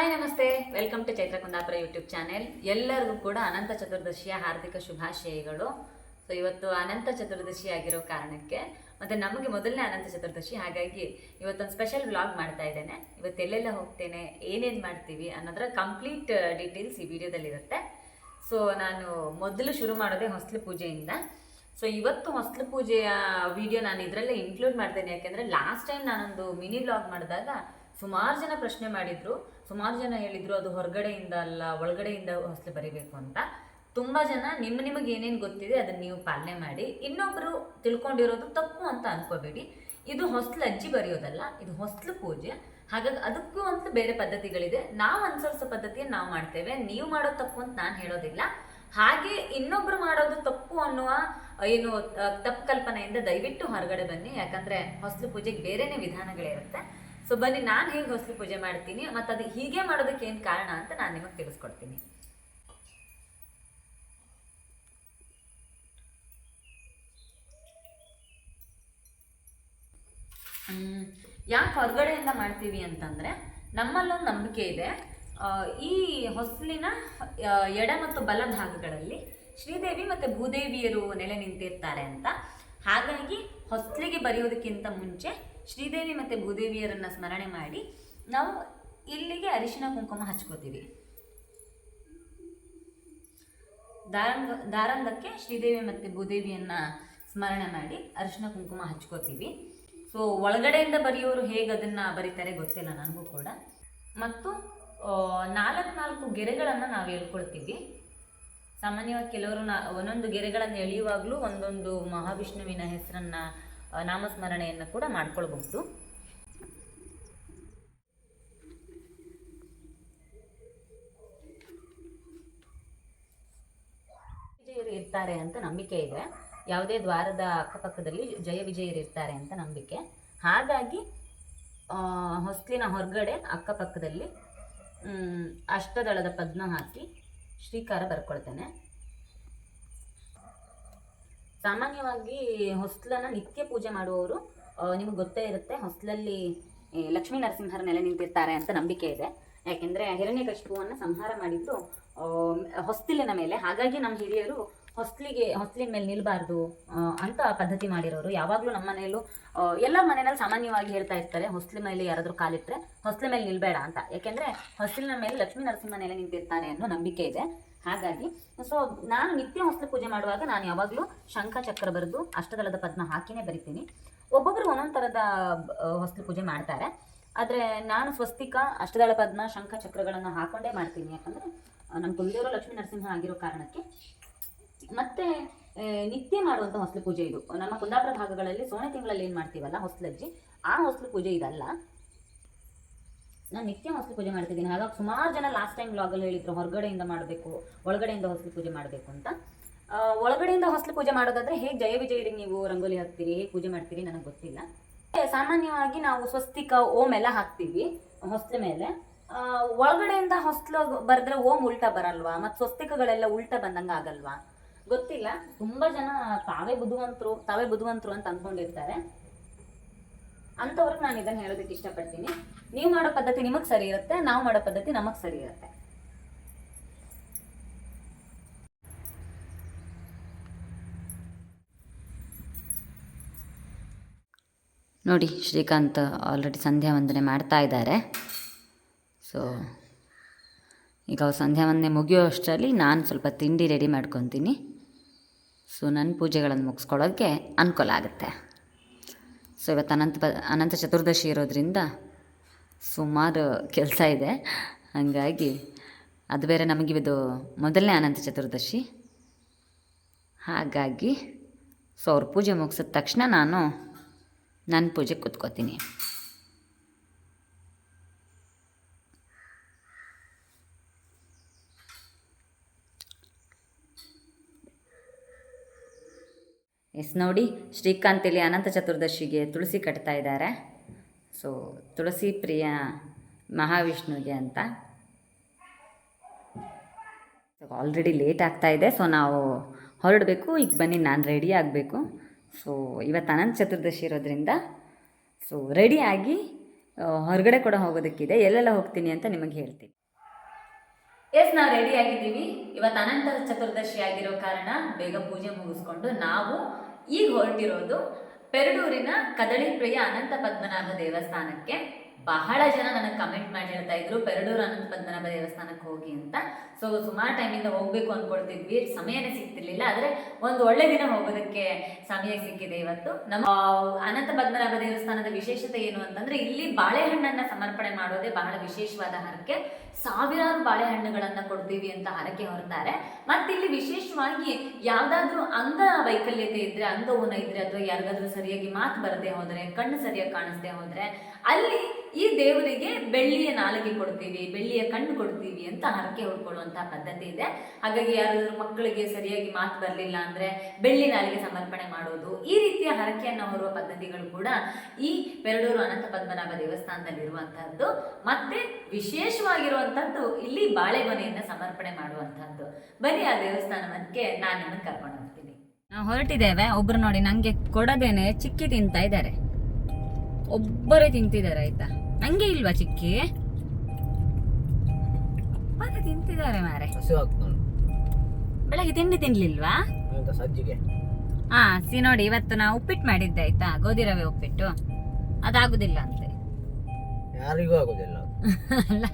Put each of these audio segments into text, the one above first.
Hi ನಮಸ್ತೆ. Welcome to Chaithra Kundapura YouTube channel ಎಲ್ಲರಿಗೂ ಕೂಡ ಅನಂತ ಚತುರ್ದಶಿಯ ಹಾರ್ದಿಕ ಶುಭಾಶಯಗಳು. ಸೊ ಇವತ್ತು ಅನಂತ ಚತುರ್ದಶಿ ಆಗಿರೋ ಕಾರಣಕ್ಕೆ ಮತ್ತೆ ನಮಗೆ ಮೊದಲನೇ ಅನಂತ ಚತುರ್ದಶಿ, ಹಾಗಾಗಿ ಇವತ್ತೊಂದು ಸ್ಪೆಷಲ್ ವ್ಲಾಗ್ ಮಾಡ್ತಾ ಇದ್ದೇನೆ. ಇವತ್ತು ಎಲ್ಲೆಲ್ಲ ಹೋಗ್ತೇನೆ, ಏನೇನು ಮಾಡ್ತೀವಿ ಅನ್ನೋದರ ಕಂಪ್ಲೀಟ್ ಡೀಟೇಲ್ಸ್ ಈ ವಿಡಿಯೋದಲ್ಲಿರುತ್ತೆ. ಸೊ ನಾನು ಮೊದಲು ಶುರು ಮಾಡೋದೇ ಹೊಸ್ಲು ಪೂಜೆಯಿಂದ. ಸೊ ಇವತ್ತು ಹೊಸ್ಲು ಪೂಜೆಯ ವಿಡಿಯೋ ನಾನು ಇದರಲ್ಲೇ ಇನ್ಕ್ಲೂಡ್ ಮಾಡ್ತೇನೆ. ಯಾಕೆಂದರೆ ಲಾಸ್ಟ್ ಟೈಮ್ ನಾನೊಂದು ಮಿನಿ ವ್ಲಾಗ್ ಮಾಡಿದಾಗ ಸುಮಾರು ಜನ ಪ್ರಶ್ನೆ ಮಾಡಿದ್ರು. ಸುಮಾರು ಜನ ಹೇಳಿದ್ರು, ಅದು ಹೊರಗಡೆಯಿಂದ ಅಲ್ಲ, ಒಳಗಡೆಯಿಂದ ಹೊಸಲು ಬರಿಬೇಕು ಅಂತ. ತುಂಬ ಜನ ನಿಮ್ಮ ನಿಮಗೆ ಏನೇನು ಗೊತ್ತಿದೆ ಅದನ್ನು ನೀವು ಪಾಲನೆ ಮಾಡಿ. ಇನ್ನೊಬ್ಬರು ತಿಳ್ಕೊಂಡಿರೋದು ತಪ್ಪು ಅಂತ ಅನ್ಕೋಬೇಡಿ. ಇದು ಹೊಸ್ಲು ಅಜ್ಜಿ ಬರೆಯೋದಲ್ಲ, ಇದು ಹೊಸ್ಲು ಪೂಜೆ. ಹಾಗಾಗಿ ಅದಕ್ಕೂ ಅಂತ ಬೇರೆ ಪದ್ಧತಿಗಳಿದೆ. ನಾವು ಅನುಸರಿಸೋ ಪದ್ಧತಿಯನ್ನು ನಾವು ಮಾಡ್ತೇವೆ. ನೀವು ಮಾಡೋದು ತಪ್ಪು ಅಂತ ನಾನು ಹೇಳೋದಿಲ್ಲ. ಹಾಗೆ ಇನ್ನೊಬ್ರು ಮಾಡೋದು ತಪ್ಪು ಅನ್ನುವ ಏನು ತಪ್ಪು ಕಲ್ಪನೆಯಿಂದ ದಯವಿಟ್ಟು ಹೊರಗಡೆ ಬನ್ನಿ. ಯಾಕಂದ್ರೆ ಹೊಸ್ಲು ಪೂಜೆಗೆ ಬೇರೆನೇ ವಿಧಾನಗಳಿರುತ್ತೆ. ಸೊ ಬನ್ನಿ, ನಾನು ಹೇಗೆ ಹೊಸಲು ಪೂಜೆ ಮಾಡ್ತೀನಿ, ಮತ್ತು ಅದು ಹೀಗೆ ಮಾಡೋದಕ್ಕೆ ಏನು ಕಾರಣ ಅಂತ ನಾನು ನಿಮಗೆ ತಿಳಿಸ್ಕೊಡ್ತೀನಿ. ಯಾಕೆ ಹೊರಗಡೆಯಿಂದ ಮಾಡ್ತೀವಿ ಅಂತಂದರೆ, ನಮ್ಮಲ್ಲೊಂದು ನಂಬಿಕೆ ಇದೆ. ಈ ಹೊಸಲಿನ ಎಡ ಮತ್ತು ಬಲ ಭಾಗಗಳಲ್ಲಿ ಶ್ರೀದೇವಿ ಮತ್ತು ಭೂದೇವಿಯರು ನೆಲೆ ನಿಂತಿರ್ತಾರೆ ಅಂತ. ಹಾಗಾಗಿ ಹೊಸಲಿಗೆ ಬರೆಯೋದಕ್ಕಿಂತ ಮುಂಚೆ ಶ್ರೀದೇವಿ ಮತ್ತು ಭೂದೇವಿಯರನ್ನು ಸ್ಮರಣೆ ಮಾಡಿ ನಾವು ಇಲ್ಲಿಗೆ ಅರಿಶಿನ ಕುಂಕುಮ ಹಚ್ಕೋತೀವಿ. ದಾರಂಗ, ದಾರಂಗಕ್ಕೆ ಶ್ರೀದೇವಿ ಮತ್ತು ಭೂದೇವಿಯನ್ನು ಸ್ಮರಣೆ ಮಾಡಿ ಅರಿಶಿನ ಕುಂಕುಮ ಹಚ್ಕೋತೀವಿ. ಸೊ ಒಳಗಡೆಯಿಂದ ಬರೆಯೋರು ಹೇಗೆ ಅದನ್ನು ಬರೀತಾರೆ ಗೊತ್ತಿಲ್ಲ ನನಗೂ ಕೂಡ. ಮತ್ತು ನಾಲ್ಕು ನಾಲ್ಕು ಗೆರೆಗಳನ್ನು ನಾವು ಹೇಳ್ಕೊಳ್ತೀವಿ. ಸಾಮಾನ್ಯವಾಗಿ ಕೆಲವರು ನಾ, ಒಂದೊಂದು ಗೆರೆಗಳನ್ನು ಎಳೆಯುವಾಗಲೂ ಒಂದೊಂದು ಮಹಾವಿಷ್ಣುವಿನ ಹೆಸರನ್ನು ನಾಮಸ್ಮರಣೆಯನ್ನು ಕೂಡ ಮಾಡ್ಕೊಳ್ಬಹುದು. ವಿಜಯರು ಇರ್ತಾರೆ ಅಂತ ನಂಬಿಕೆ ಇದೆ. ಯಾವುದೇ ದ್ವಾರದ ಅಕ್ಕಪಕ್ಕದಲ್ಲಿ ಜಯ ವಿಜಯರು ಇರ್ತಾರೆ ಅಂತ ನಂಬಿಕೆ. ಹಾಗಾಗಿ ಹೊಸ್ತಿನ ಹೊರಗಡೆ ಅಕ್ಕಪಕ್ಕದಲ್ಲಿ ಅಷ್ಟದಳದ ಪದ್ಮ ಹಾಕಿ ಶ್ರೀಕಾರ ಬರ್ಕೊಳ್ತೇನೆ. ಸಾಮಾನ್ಯವಾಗಿ ಹೊಸ್ಲನ್ನು ನಿತ್ಯ ಪೂಜೆ ಮಾಡುವವರು ನಿಮಗೆ ಗೊತ್ತೇ ಇರುತ್ತೆ, ಹೊಸ್ಲಲ್ಲಿ ಲಕ್ಷ್ಮೀ ನರಸಿಂಹರ ನೆಲೆ ನಿಂತಿರ್ತಾರೆ ಅಂತ ನಂಬಿಕೆ ಇದೆ. ಯಾಕೆಂದರೆ ಹಿರಣ್ಯಕಶಿಪುವನ್ನು ಸಂಹಾರ ಮಾಡಿದ್ದು ಹೊಸ್ತಿಲಿನ ಮೇಲೆ. ಹಾಗಾಗಿ ನಮ್ಮ ಹಿರಿಯರು ಹೊಸ್ಲಿಗೆ, ಹೊಸ್ಲಿನ ಮೇಲೆ ನಿಲ್ಬಾರ್ದು ಅಂತ ಪದ್ಧತಿ ಮಾಡಿರೋರು. ಯಾವಾಗಲೂ ನಮ್ಮ ಮನೆಯಲ್ಲೂ ಎಲ್ಲ ಮನೆಯಲ್ಲಿ ಸಾಮಾನ್ಯವಾಗಿ ಹೇಳ್ತಾ ಇರ್ತಾರೆ ಹೊಸ್ಲಿ ಮೇಲೆ ಯಾರಾದರೂ ಕಾಲಿಟ್ಟರೆ ಹೊಸ್ಲಿ ಮೇಲೆ ನಿಲ್ಬೇಡ ಅಂತ. ಯಾಕೆಂದರೆ ಹೊಸ್ಲಿನ ಮೇಲೆ ಲಕ್ಷ್ಮೀ ನರಸಿಂಹ ನೆಲೆ ನಿಂತಿರ್ತಾನೆ ಅನ್ನೋ ನಂಬಿಕೆ ಇದೆ. ಹಾಗಾಗಿ ಸೊ ನಾನು ನಿತ್ಯ ಹೊಸ್ಲು ಪೂಜೆ ಮಾಡುವಾಗ ನಾನು ಯಾವಾಗಲೂ ಶಂಖ ಚಕ್ರ ಬರೆದು ಅಷ್ಟದಳದ ಪದ್ಮ ಹಾಕಿನೇ ಬರಿತೀನಿ. ಒಬ್ಬೊಬ್ಬರು ಒಂದೊಂದು ಥರದ ಹೊಸ್ತು ಪೂಜೆ ಮಾಡ್ತಾರೆ. ಆದರೆ ನಾನು ಸ್ವಸ್ತಿಕ, ಅಷ್ಟದಳ ಪದ್ಮ, ಶಂಖ ಚಕ್ರಗಳನ್ನು ಹಾಕೊಂಡೇ ಮಾಡ್ತೀನಿ. ಯಾಕಂದರೆ ನಮ್ಮ ಕುಲದೇವರು ಲಕ್ಷ್ಮೀ ನರಸಿಂಹ ಆಗಿರೋ ಕಾರಣಕ್ಕೆ. ಮತ್ತೆ ನಿತ್ಯ ಮಾಡುವಂಥ ಹೊಸ್ಲು ಪೂಜೆ ಇದು. ನಮ್ಮ ಕುಂದಾಪುರ ಭಾಗಗಳಲ್ಲಿ ಸೋಣೆ ತಿಂಗಳಲ್ಲಿ ಏನು ಮಾಡ್ತೀವಲ್ಲ ಹೊಸ್ಲಜ್ಜಿ ಆ ಹೊಸ್ಲು ಪೂಜೆ ಇದಲ್ಲ. ನಾನು ನಿತ್ಯ ಹೊಸ್ಲು ಪೂಜೆ ಮಾಡ್ತಿದ್ದೀನಿ. ಹಾಗಾಗಿ ಸುಮಾರು ಜನ ಲಾಸ್ಟ್ ಟೈಮ್ ವ್ಲಾಗಲ್ಲಿ ಹೇಳಿದ್ರು, ಹೊರಗಡೆಯಿಂದ ಮಾಡಬೇಕು, ಒಳಗಡೆಯಿಂದ ಹೊಸಲಿ ಪೂಜೆ ಮಾಡಬೇಕು ಅಂತ. ಒಳಗಡೆಯಿಂದ ಹೊಸಲು ಪೂಜೆ ಮಾಡೋದಾದ್ರೆ ಹೇಗೆ ಜಯ ವಿಜಯರಿಗೆ ನೀವು ರಂಗೋಲಿ ಹಾಕ್ತೀರಿ, ಹೇಗೆ ಪೂಜೆ ಮಾಡ್ತೀರಿ ನನಗೆ ಗೊತ್ತಿಲ್ಲ. ಸಾಮಾನ್ಯವಾಗಿ ನಾವು ಸ್ವಸ್ತಿಕ ಓಂ ಎಲ್ಲ ಹಾಕ್ತೀವಿ, ಹೊಸ್ಲ ಮೇಲೆ. ಒಳಗಡೆಯಿಂದ ಹೊಸ್ಲು ಬರೆದ್ರೆ ಓಂ ಉಲ್ಟಾ ಬರಲ್ವಾ? ಮತ್ತು ಸ್ವಸ್ತಿಕಗಳೆಲ್ಲ ಉಲ್ಟಾ ಬಂದಂಗೆ ಆಗಲ್ವಾ? ಗೊತ್ತಿಲ್ಲ. ತುಂಬ ಜನ ತಾವೇ ಬುದ್ಧಿವಂತರು ತಾವೇ ಬುದ್ಧಿವಂತರು ಅಂತ ಅಂದ್ಕೊಂಡಿರ್ತಾರೆ ಅಂಥವ್ರಿಗೆ ನಾನು ಇದನ್ನು ಹೇಳೋದಕ್ಕೆ ಇಷ್ಟಪಡ್ತೀನಿ. ನೀವು ಮಾಡೋ ಪದ್ಧತಿ ನಿಮಗೆ ಸರಿ ಇರುತ್ತೆ, ನಾವು ಮಾಡೋ ಪದ್ಧತಿ ನಮಗೆ ಸರಿ ಇರುತ್ತೆ. ನೋಡಿ, ಶ್ರೀಕಾಂತ್ ಆಲ್ರೆಡಿ ಸಂಧ್ಯಾ ವಂದನೆ ಮಾಡ್ತಾ ಇದ್ದಾರೆ. ಸೊ ಈಗ ಸಂಧ್ಯಾ ವಂದನೆ ಮುಗಿಯೋ ಅಷ್ಟರಲ್ಲಿ ನಾನು ಸ್ವಲ್ಪ ತಿಂಡಿ ರೆಡಿ ಮಾಡ್ಕೊತೀನಿ. ಸೊ ನನ್ನ ಪೂಜೆಗಳನ್ನು ಮುಗಿಸ್ಕೊಳ್ಳೋಕ್ಕೆ ಅನುಕೂಲ ಆಗುತ್ತೆ. ಸೊ ಇವತ್ತು ಅನಂತ ಪ, ಅನಂತ ಚತುರ್ದಶಿ ಇರೋದ್ರಿಂದ ಸುಮಾರು ಕೆಲಸ ಇದೆ. ಹಾಗಾಗಿ ಅದು ಬೇರೆ ನಮಗಿದು ಮೊದಲನೇ ಅನಂತ ಚತುರ್ದಶಿ. ಹಾಗಾಗಿ ಸೊ ಅವ್ರ ಪೂಜೆ ಮುಗಿಸಿದ ತಕ್ಷಣ ನಾನು ನನ್ನ ಪೂಜೆ ಕೂತ್ಕೋತೀನಿ. ಎಸ್ ನೋಡಿ, ಶ್ರೀಕಾಂತ್ ಇಲ್ಲಿ ಅನಂತ ಚತುರ್ದಶಿಗೆ ತುಳಸಿ ಕಟ್ತಾ ಇದ್ದಾರೆ. ಸೊ ತುಳಸಿ ಪ್ರಿಯ ಮಹಾವಿಷ್ಣುವಿಗೆ ಅಂತ. ಆಲ್ರೆಡಿ ಲೇಟ್ ಆಗ್ತಾ ಇದೆ ಸೊ ನಾವು ಹೊರಡಬೇಕು, ಈಗ ಬನ್ನಿ, ನಾನು ರೆಡಿ ಆಗಬೇಕು. ಸೊ ಇವತ್ತು ಅನಂತ ಚತುರ್ದಶಿ ಇರೋದ್ರಿಂದ ಸೊ ರೆಡಿಯಾಗಿ ಹೊರಗಡೆ ಕೂಡ ಹೋಗೋದಕ್ಕಿದೆ, ಎಲ್ಲೆಲ್ಲ ಹೋಗ್ತೀನಿ ಅಂತ ನಿಮಗೆ ಹೇಳ್ತೀನಿ. ಎಸ್ ನಾವು ರೆಡಿ ಆಗಿದ್ದೀವಿ. ಇವತ್ತು ಅನಂತ ಚತುರ್ದಶಿ ಆಗಿರೋ ಕಾರಣ ಬೇಗ ಪೂಜೆ ಮುಗಿಸ್ಕೊಂಡು ನಾವು ಈಗ ಹೊರಟಿರೋದು ಪೆರಡೂರಿನ ಕದಳಿ ಪ್ರಿಯ ಅನಂತ ಪದ್ಮನಾಭ ದೇವಸ್ಥಾನಕ್ಕೆ. ಬಹಳ ಜನ ನನಗೆ ಕಮೆಂಟ್ ಮಾಡಿ ಹೇಳ್ತಾ ಇದ್ರು, ಪೆರಡೂರು ಅನಂತ ಪದ್ಮನಾಭ ದೇವಸ್ಥಾನಕ್ಕೆ ಹೋಗಿ ಅಂತ. ಸೊ ಸುಮಾರು ಟೈಮಿಂದ ಹೋಗ್ಬೇಕು ಅಂದ್ಕೊಳ್ತಿದ್ವಿ ಸಮಯನೇ ಸಿಗ್ತಿರ್ಲಿಲ್ಲ. ಆದರೆ ಒಂದು ಒಳ್ಳೆ ದಿನ ಹೋಗೋದಕ್ಕೆ ಸಮಯ ಸಿಕ್ಕಿದೆ ಇವತ್ತು. ನಮ್ಮ ಅನಂತ ಪದ್ಮನಾಭ ದೇವಸ್ಥಾನದ ವಿಶೇಷತೆ ಏನು ಅಂತಂದ್ರೆ, ಇಲ್ಲಿ ಬಾಳೆಹಣ್ಣನ್ನ ಸಮರ್ಪಣೆ ಮಾಡೋದೇ ಬಹಳ ವಿಶೇಷವಾದ ಹರಕೆ. ಸಾವಿರಾರು ಬಾಳೆಹಣ್ಣುಗಳನ್ನ ಕೊಡ್ತೀವಿ ಅಂತ ಹರಕೆ ಹೊರತಾರೆ. ಮತ್ತಿಲ್ಲಿ ವಿಶೇಷವಾಗಿ ಯಾವ್ದಾದ್ರೂ ಅಂಗ ವೈಕಲ್ಯತೆ ಇದ್ರೆ ಅಂಗವೂನ ಇದ್ರೆ, ಅಥವಾ ಯಾರಿಗಾದ್ರೂ ಸರಿಯಾಗಿ ಮಾತು ಬರದೆ ಹೋದ್ರೆ, ಕಣ್ಣು ಸರಿಯಾಗಿ ಕಾಣಿಸ್ದೆ ಹೋದ್ರೆ, ಅಲ್ಲಿ ಈ ದೇವರಿಗೆ ಬೆಳ್ಳಿಯ ನಾಲಿಗೆ ಕೊಡ್ತೀವಿ, ಬೆಳ್ಳಿಯ ಕಣ್ಣು ಕೊಡ್ತೀವಿ ಅಂತ ಹರಕೆ ಹೊಡ್ಕೊಳ್ಳುವಂತಹ ಪದ್ಧತಿ ಇದೆ. ಹಾಗಾಗಿ ಯಾರಾದ್ರೂ ಮಕ್ಕಳಿಗೆ ಸರಿಯಾಗಿ ಮಾತು ಬರಲಿಲ್ಲ ಅಂದ್ರೆ ಬೆಳ್ಳಿ ನಾಲಿಗೆ ಸಮರ್ಪಣೆ ಮಾಡೋದು, ಈ ರೀತಿಯ ಹರಕೆಯನ್ನು ಹೊರುವ ಪದ್ಧತಿಗಳು ಕೂಡ ಈ ಬೆರಡೂರು ಅನಂತ ಪದ್ಮನಾಭ ದೇವಸ್ಥಾನದಲ್ಲಿ ಇರುವಂತಹದ್ದು ಮತ್ತೆ ವಿಶೇಷವಾಗಿರುವಂತಹದ್ದು ಇಲ್ಲಿ ಬಾಳೆಗೊನೆಯನ್ನ ಸಮರ್ಪಣೆ ಮಾಡುವಂತಹದ್ದು. ಬನ್ನಿ ಆ ದೇವಸ್ಥಾನಕ್ಕೆ ನಾನು ನಿಮ್ಮನ್ನು ಕರ್ಕೊಂಡು ಹೋಗ್ತೀನಿ. ನಾವು ಹೊರಟಿದ್ದೇವೆ, ಒಬ್ರು ನೋಡಿ ನಂಗೆ ಕೊಡದೇನೆ ಚಿಕ್ಕಿ ತಿಂತಾ ಇದ್ದಾರೆ. ಒಬ್ಬರೇ ತಿಂತಿದ್ದಾರೆ, ಆಯ್ತಾ? ನಂಗೆ ಇಲ್ವಾ ಚಿಕ್ಕಿ? ಮತ್ತೆ ತಿಂತಿದ್ದಾರೆ ಮಾರೆ. ಬೆಳಗ್ಗೆ ತಿಂಡಿ ತಿನ್ಲಿಲ್ವಾ? ಸಜ್ಜಿಗೆ? ಹಾ ಸಿ ನೋಡಿ ಇವತ್ತು ನಾವು ಉಪ್ಪಿಟ್ಟು ಮಾಡಿದ್ದೆ ಆಯ್ತಾ? ಗೋಧಿ ರವೆ ಉಪ್ಪಿಟ್ಟು. ಅದಾಗುದಿಲ್ಲ ಅಂತೆ. ಯಾರಿಗೂ ಆಗೋದಿಲ್ಲ. ಅಲ್ಲ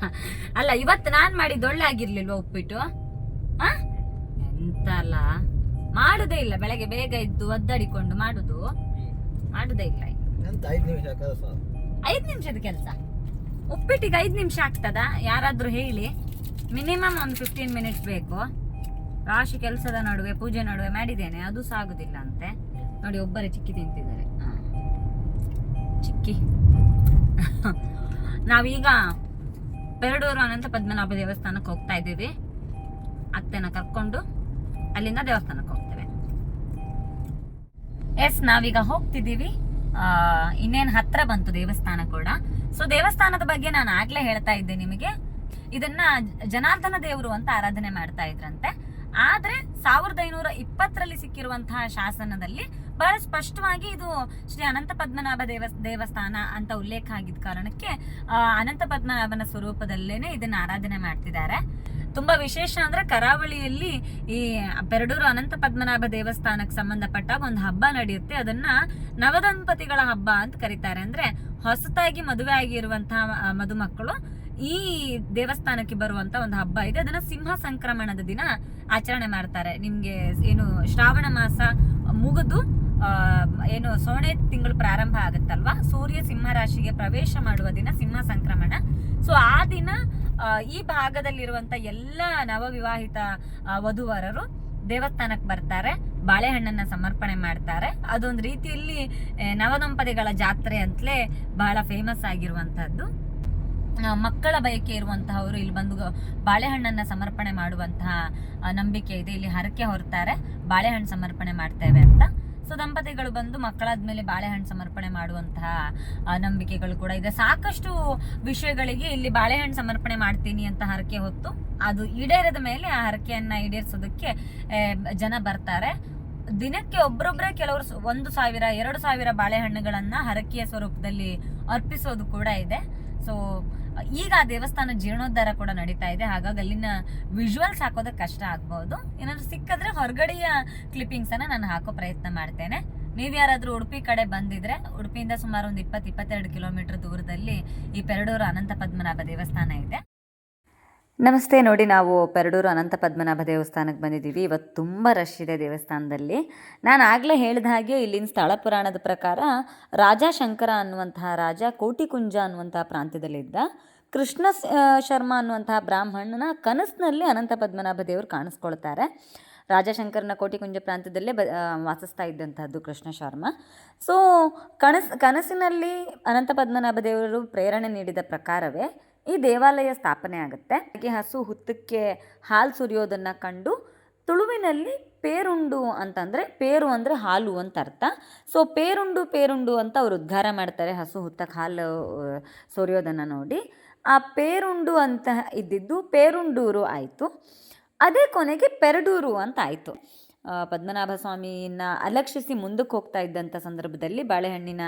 ಅಲ್ಲ ಇವತ್ತು ನಾನ್ ಮಾಡಿದ್ದು ಒಳ್ಳೆ ಆಗಿರ್ಲಿಲ್ವಾ ಉಪ್ಪಿಟ್ಟು? ಆ? ಎಂತ ಅಲ್ಲ ಮಾಡುದೇ ಇಲ್ಲ ಬೆಳಗ್ಗೆ ಬೇಗ ಇದ್ದು ಒದ್ದಾಡಿಕೊಂಡು ಮಾಡುದು. ಮಾಡುದೇ ಇಲ್ಲ ಐದು ನಿಮಿಷ ಕೆಲಸ? ಐದ್ ನಿಮಿಷದ ಕೆಲಸ. ಉಪ್ಪಿಟ್ಟಿಗೆ ಐದು ನಿಮಿಷ ಆಗ್ತದ? ಯಾರಾದರೂ ಹೇಳಿ. ಮಿನಿಮಮ್ ಒಂದು ಫಿಫ್ಟೀನ್ ಮಿನಿಟ್ಸ್ ಬೇಕು. ರಾಶಿ ಕೆಲಸದ ನಡುವೆ, ಪೂಜೆ ನಡುವೆ ಮಾಡಿದ್ದೇನೆ. ಅದು ಸಾಗುದಿಲ್ಲ ಅಂತೆ. ನೋಡಿ, ಒಬ್ಬರೇ ಚಿಕ್ಕಿ ತಿಂತಿದ್ದಾರೆ. ಚಿಕ್ಕಿ. ನಾವೀಗ ಪೆರಡೂರು ಅನಂತ ಪದ್ಮನಾಭ ದೇವಸ್ಥಾನಕ್ಕೆ ಹೋಗ್ತಾ ಇದ್ದೀವಿ. ಅತ್ತೆನ ಕರ್ಕೊಂಡು ಅಲ್ಲಿಂದ ದೇವಸ್ಥಾನಕ್ಕೆ ಹೋಗ್ತೇವೆ. ಎಸ್ ನಾವೀಗ ಹೋಗ್ತಿದ್ದೀವಿ. ಇನ್ನೇನ್ ಹತ್ರ ಬಂತು ದೇವಸ್ಥಾನ ಕೂಡ. ಸೊ ದೇವಸ್ಥಾನದ ಬಗ್ಗೆ ನಾನು ಆಗ್ಲೇ ಹೇಳ್ತಾ ಇದ್ದೆ ನಿಮಗೆ. ಇದನ್ನ ಜನಾರ್ದನ ದೇವರು ಅಂತ ಆರಾಧನೆ ಮಾಡ್ತಾ ಇದ್ರಂತೆ. ಆದ್ರೆ ಸಾವಿರದ ಐನೂರ ಇಪ್ಪತ್ತರಲ್ಲಿ ಸಿಕ್ಕಿರುವಂತಹ ಶಾಸನದಲ್ಲಿ ಬಹಳ ಸ್ಪಷ್ಟವಾಗಿ ಇದು ಶ್ರೀ ಅನಂತ ಪದ್ಮನಾಭ ದೇವ ದೇವಸ್ಥಾನ ಅಂತ ಉಲ್ಲೇಖ ಆಗಿದ್ದ ಕಾರಣಕ್ಕೆ ಅನಂತ ಪದ್ಮನಾಭನ ಸ್ವರೂಪದಲ್ಲೇನೆ ಇದನ್ನ ಆರಾಧನೆ ಮಾಡ್ತಿದ್ದಾರೆ. ತುಂಬಾ ವಿಶೇಷ ಅಂದ್ರೆ ಕರಾವಳಿಯಲ್ಲಿ ಈ ಪೆರಡೂರು ಅನಂತ ಪದ್ಮನಾಭ ದೇವಸ್ಥಾನಕ್ಕೆ ಸಂಬಂಧಪಟ್ಟ ಒಂದು ಹಬ್ಬ ನಡೆಯುತ್ತೆ. ಅದನ್ನ ನವದಂಪತಿಗಳ ಹಬ್ಬ ಅಂತ ಕರೀತಾರೆ. ಅಂದ್ರೆ ಹೊಸತಾಗಿ ಮದುವೆ ಆಗಿರುವಂತಹ ಮದುಮಕ್ಕಳು ಈ ದೇವಸ್ಥಾನಕ್ಕೆ ಬರುವಂತ ಒಂದು ಹಬ್ಬ ಇದೆ. ಅದನ್ನ ಸಿಂಹ ಸಂಕ್ರಮಣದ ದಿನ ಆಚರಣೆ ಮಾಡ್ತಾರೆ. ನಿಮ್ಗೆ ಏನು ಶ್ರಾವಣ ಮಾಸ ಮುಗಿದು ಏನು, ಸೋಣೆ ತಿಂಗಳು ಪ್ರಾರಂಭ ಆಗುತ್ತಲ್ವಾ? ಸೂರ್ಯ ಸಿಂಹ ರಾಶಿಗೆ ಪ್ರವೇಶ ಮಾಡುವ ದಿನ ಸಿಂಹ ಸಂಕ್ರಮಣ. ಸೊ ಆ ದಿನ ಈ ಭಾಗದಲ್ಲಿರುವಂತ ಎಲ್ಲ ನವವಿವಾಹಿತ ವಧುವರರು ದೇವಸ್ಥಾನಕ್ಕೆ ಬರ್ತಾರೆ, ಬಾಳೆಹಣ್ಣನ್ನ ಸಮರ್ಪಣೆ ಮಾಡ್ತಾರೆ. ಅದೊಂದು ರೀತಿಯಲ್ಲಿ ನವದಂಪತಿಗಳ ಜಾತ್ರೆ ಅಂತಲೇ ಬಹಳ ಫೇಮಸ್ ಆಗಿರುವಂತಹದ್ದು. ಮಕ್ಕಳ ಬಯಕೆ ಇರುವಂತಹವರು ಇಲ್ಲಿ ಬಂದು ಬಾಳೆಹಣ್ಣನ್ನ ಸಮರ್ಪಣೆ ಮಾಡುವಂತಹ ನಂಬಿಕೆ ಇದೆ. ಇಲ್ಲಿ ಹರಕೆ ಹೊರ್ತಾರೆ, ಬಾಳೆಹಣ್ಣು ಸಮರ್ಪಣೆ ಮಾಡ್ತೇವೆ ಅಂತ. ಸೊ ದಂಪತಿಗಳು ಬಂದು ಮಕ್ಕಳಾದ್ಮೇಲೆ ಬಾಳೆಹಣ್ಣು ಸಮರ್ಪಣೆ ಮಾಡುವಂತಹ ನಂಬಿಕೆಗಳು ಕೂಡ ಇದೆ. ಸಾಕಷ್ಟು ವಿಷಯಗಳಿಗೆ ಇಲ್ಲಿ ಬಾಳೆಹಣ್ಣು ಸಮರ್ಪಣೆ ಮಾಡ್ತೀನಿ ಅಂತ ಹರಕೆ ಹೊತ್ತು ಅದು ಈಡೇರದ ಮೇಲೆ ಆ ಹರಕೆಯನ್ನ ಈಡೇರಿಸೋದಕ್ಕೆ ಜನ ಬರ್ತಾರೆ. ದಿನಕ್ಕೆ ಒಬ್ರೊಬ್ರೆ ಕೆಲವರು ಒಂದು ಸಾವಿರ, ಎರಡು ಸಾವಿರ ಬಾಳೆಹಣ್ಣುಗಳನ್ನ ಹರಕೆಯ ಸ್ವರೂಪದಲ್ಲಿ ಅರ್ಪಿಸೋದು ಕೂಡ ಇದೆ. ಸೊ ಈಗ ಆ ದೇವಸ್ಥಾನ ಜೀರ್ಣೋದ್ಧಾರ ಕೂಡ ನಡೀತಾ ಇದೆ. ಹಾಗಾಗಿ ಅಲ್ಲಿನ ವಿಜುವಲ್ಸ್ ಹಾಕೋದಕ್ಕೆ ಕಷ್ಟ ಆಗ್ಬಹುದು ಏನಾದ್ರು ಸಿಕ್ಕಿದ್ರೆ ಹೊರಗಡೆಯ ಕ್ಲಿಪ್ಪಿಂಗ್ಸ್ ಅನ್ನ ನಾನು ಹಾಕೋ ಪ್ರಯತ್ನ ಮಾಡ್ತೇನೆ. ನೀವು ಯಾರಾದರೂ ಉಡುಪಿ ಕಡೆ ಬಂದಿದ್ರೆ, ಉಡುಪಿಯಿಂದ ಸುಮಾರು ಒಂದು ಇಪ್ಪತ್ತು, ಇಪ್ಪತ್ತೆರಡು ಕಿಲೋಮೀಟರ್ ದೂರದಲ್ಲಿ ಈ ಪೆರಡೂರು ಅನಂತ ಪದ್ಮನಾಭ ದೇವಸ್ಥಾನ ಇದೆ. ನಮಸ್ತೆ ನೋಡಿ, ನಾವು ಪೆರಡೂರು ಅನಂತ ಪದ್ಮನಾಭ ದೇವಸ್ಥಾನಕ್ಕೆ ಬಂದಿದ್ದೀವಿ. ಇವತ್ತು ತುಂಬ ರಶ್ ಇದೆ ದೇವಸ್ಥಾನದಲ್ಲಿ. ನಾನು ಆಗಲೇ ಹೇಳಿದ ಹಾಗೆ ಇಲ್ಲಿನ ಸ್ಥಳ ಪುರಾಣದ ಪ್ರಕಾರ ರಾಜ ಶಂಕರ ಅನ್ನುವಂತಹ ರಾಜ, ಕೋಟಿಕುಂಜ ಅನ್ನುವಂತಹ ಪ್ರಾಂತ್ಯದಲ್ಲಿದ್ದ ಕೃಷ್ಣ ಶರ್ಮ ಅನ್ನುವಂತಹ ಬ್ರಾಹ್ಮಣನ ಕನಸಿನಲ್ಲಿ ಅನಂತ ಪದ್ಮನಾಭ ದೇವರು ಕಾಣಿಸ್ಕೊಳ್ತಾರೆ. ರಾಜಶಂಕರನ ಕೋಟಿಕುಂಜ ಪ್ರಾಂತ್ಯದಲ್ಲೇ ಬ ವಾಸಿಸ್ತಾ ಇದ್ದಂಥದ್ದು ಕೃಷ್ಣ ಶರ್ಮ. ಸೊ, ಕನಸು, ಕನಸಿನಲ್ಲಿ ಅನಂತ ಪದ್ಮನಾಭ ದೇವರು ಪ್ರೇರಣೆ ನೀಡಿದ ಪ್ರಕಾರವೇ ಈ ದೇವಾಲಯ ಸ್ಥಾಪನೆ ಆಗುತ್ತೆ. ಹಾಗೆ ಹಸು ಹುತ್ತಕ್ಕೆ ಹಾಲು ಸುರಿಯೋದನ್ನು ಕಂಡು ತುಳುವಿನಲ್ಲಿ ಪೇರುಂಡು ಅಂತಂದರೆ ಪೇರು ಅಂದರೆ ಹಾಲು ಅಂತ ಅರ್ಥ. ಸೊ ಪೇರುಂಡು ಪೇರುಂಡು ಅಂತ ಅವರು ಉದ್ಧಾರ ಮಾಡ್ತಾರೆ ಹಸು ಹುತ್ತಕ್ಕೆ ಹಾಲು ಸುರಿಯೋದನ್ನು ನೋಡಿ. ಆ ಪೇರುಂಡು ಅಂತ ಇದ್ದಿದ್ದು ಪೇರುಂಡೂರು ಆಯಿತು. ಅದೇ ಕೊನೆಗೆ ಪೆರಡೂರು ಅಂತ ಆಯಿತು. ಪದ್ಮನಾಭ ಸ್ವಾಮಿಯನ್ನ ಅಲಕ್ಷಿಸಿ ಮುಂದಕ್ಕೆ ಹೋಗ್ತಾ ಇದ್ದಂಥ ಸಂದರ್ಭದಲ್ಲಿ ಬಾಳೆಹಣ್ಣಿನ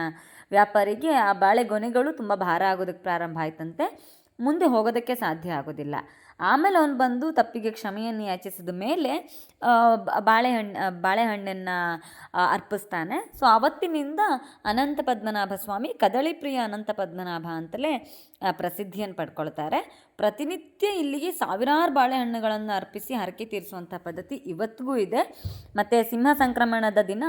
ವ್ಯಾಪಾರಿಗೆ ಆ ಬಾಳೆಗೊನೆಗಳು ತುಂಬ ಭಾರ ಆಗೋದಕ್ಕೆ ಪ್ರಾರಂಭ ಆಯ್ತಂತೆ. ಮುಂದೆ ಹೋಗೋದಕ್ಕೆ ಸಾಧ್ಯ ಆಗೋದಿಲ್ಲ. ಆಮೇಲೆ ಅವನು ಬಂದು ತಪ್ಪಿಗೆ ಕ್ಷಮೆಯನ್ನು ಯಾಚಿಸಿದ ಮೇಲೆ ಬಾಳೆಹಣ್ಣು ಬಾಳೆಹಣ್ಣನ್ನು ಅರ್ಪಿಸ್ತಾನೆ. ಸೊ ಅವತ್ತಿನಿಂದ ಅನಂತ ಪದ್ಮನಾಭ ಸ್ವಾಮಿ ಕದಳಿ ಪ್ರಿಯ ಅನಂತ ಪದ್ಮನಾಭ ಅಂತಲೇ ಪ್ರಸಿದ್ಧಿಯನ್ನು ಪಡ್ಕೊಳ್ತಾರೆ. ಪ್ರತಿನಿತ್ಯ ಇಲ್ಲಿಗೆ ಸಾವಿರಾರು ಬಾಳೆಹಣ್ಣುಗಳನ್ನು ಅರ್ಪಿಸಿ ಹರಕೆ ತೀರಿಸುವಂಥ ಪದ್ಧತಿ ಇವತ್ತಿಗೂ ಇದೆ. ಮತ್ತು ಸಿಂಹ ಸಂಕ್ರಮಣದ ದಿನ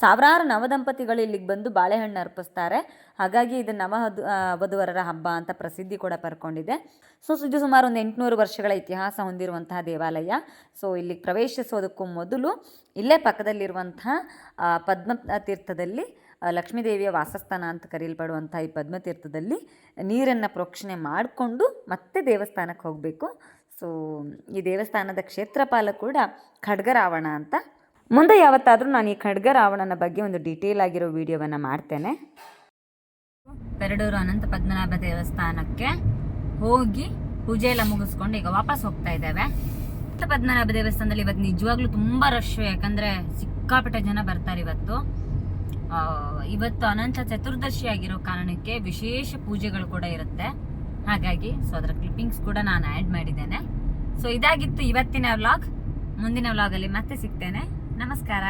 ಸಾವಿರಾರು ನವದಂಪತಿಗಳು ಇಲ್ಲಿಗೆ ಬಂದು ಬಾಳೆಹಣ್ಣು ಅರ್ಪಿಸ್ತಾರೆ. ಹಾಗಾಗಿ ಇದು ನವ ವಧು- ವಧುವರರ ಹಬ್ಬ ಅಂತ ಪ್ರಸಿದ್ಧಿ ಕೂಡ ಪಡ್ಕೊಂಡಿದೆ. ಸೊ ಇದು ಸುಮಾರು ಒಂದು ಎಂಟುನೂರು ವರ್ಷಗಳ ಇತಿಹಾಸ ಹೊಂದಿರುವಂತಹ ದೇವಾಲಯ. ಸೊ ಇಲ್ಲಿ ಪ್ರವೇಶಿಸೋದಕ್ಕೂ ಮೊದಲು ಇಲ್ಲೇ ಪಕ್ಕದಲ್ಲಿರುವಂತಹ ಪದ್ಮ ತೀರ್ಥದಲ್ಲಿ ಲಕ್ಷ್ಮೀದೇವಿಯ ವಾಸಸ್ಥಾನ ಅಂತ ಕರೆಯಲ್ಪಡುವಂಥ ಈ ಪದ್ಮತೀರ್ಥದಲ್ಲಿ ನೀರನ್ನು ಪ್ರೋಕ್ಷಣೆ ಮಾಡಿಕೊಂಡು ಮತ್ತೆ ದೇವಸ್ಥಾನಕ್ಕೆ ಹೋಗಬೇಕು. ಸೊ ಈ ದೇವಸ್ಥಾನದ ಕ್ಷೇತ್ರಪಾಲ ಕೂಡ ಖಡ್ಗರಾವಣ ಅಂತ. ಮುಂದೆ ಯಾವತ್ತಾದರೂ ನಾನು ಈ ಖಡ್ಗರಾವಣನ ಬಗ್ಗೆ ಒಂದು ಡೀಟೇಲ್ ಆಗಿರೋ ವಿಡಿಯೋವನ್ನು ಮಾಡ್ತೇನೆ. ಪೆರಡೂರು ಅನಂತ ಪದ್ಮನಾಭ ದೇವಸ್ಥಾನಕ್ಕೆ ಹೋಗಿ ಪೂಜೆ ಎಲ್ಲ ಮುಗಿಸ್ಕೊಂಡು ಈಗ ವಾಪಸ್ ಹೋಗ್ತಾ ಇದ್ದೇವೆ. ಪದ್ಮನಾಭ ದೇವಸ್ಥಾನದಲ್ಲಿ ಇವತ್ತು ನಿಜವಾಗ್ಲೂ ತುಂಬಾ ರಶ್ ಯಾಕಂದ್ರೆ ಸಿಕ್ಕಾಪಟ್ಟೆ ಜನ ಬರ್ತಾರೆ ಇವತ್ತು. ಇವತ್ತು ಅನಂತ ಚತುರ್ದಶಿ ಆಗಿರೋ ಕಾರಣಕ್ಕೆ ವಿಶೇಷ ಪೂಜೆಗಳು ಕೂಡ ಇರುತ್ತೆ. ಹಾಗಾಗಿ ಸೊ ಅದರ ಕ್ಲಿಪ್ಪಿಂಗ್ಸ್ ಕೂಡ ನಾನು ಆ್ಯಡ್ ಮಾಡಿದ್ದೇನೆ. ಸೊ ಇದಾಗಿತ್ತು ಇವತ್ತಿನ ವ್ಲಾಗ್ ಮುಂದಿನ ವ್ಲಾಗಲ್ಲಿ ಮತ್ತೆ ಸಿಗ್ತೇನೆ. ನಮಸ್ಕಾರ.